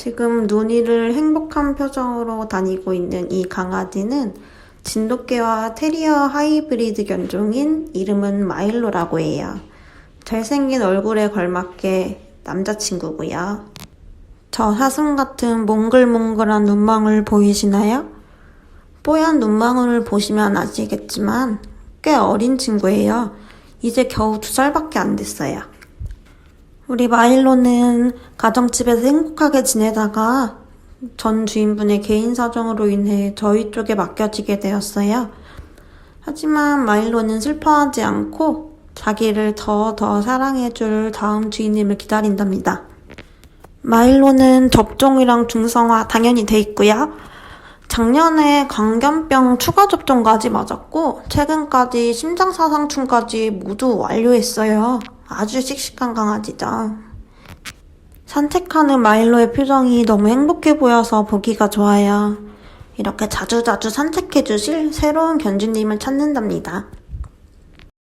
지금 눈이를 행복한 표정으로 다니고 있는 이 강아지는 진돗개와 테리어 하이브리드 견종인 이름은 마일로라고 해요. 잘생긴 얼굴에 걸맞게 남자친구고요. 저 사슴 같은 몽글몽글한 눈망울 보이시나요? 뽀얀 눈망울을 보시면 아시겠지만 꽤 어린 친구예요. 이제 겨우 두 살밖에 안 됐어요. 우리 마일로는 가정집에서 행복하게 지내다가 전 주인분의 개인 사정으로 인해 저희 쪽에 맡겨지게 되었어요. 하지만 마일로는 슬퍼하지 않고 자기를 더 더 사랑해줄 다음 주인님을 기다린답니다. 마일로는 접종이랑 중성화 당연히 돼 있고요. 작년에 광견병 추가 접종까지 맞았고 최근까지 심장사상충까지 모두 완료했어요. 아주 씩씩한 강아지죠. 산책하는 마일로의 표정이 너무 행복해 보여서 보기가 좋아요. 이렇게 자주자주 산책해 주실 새로운 견주님을 찾는답니다.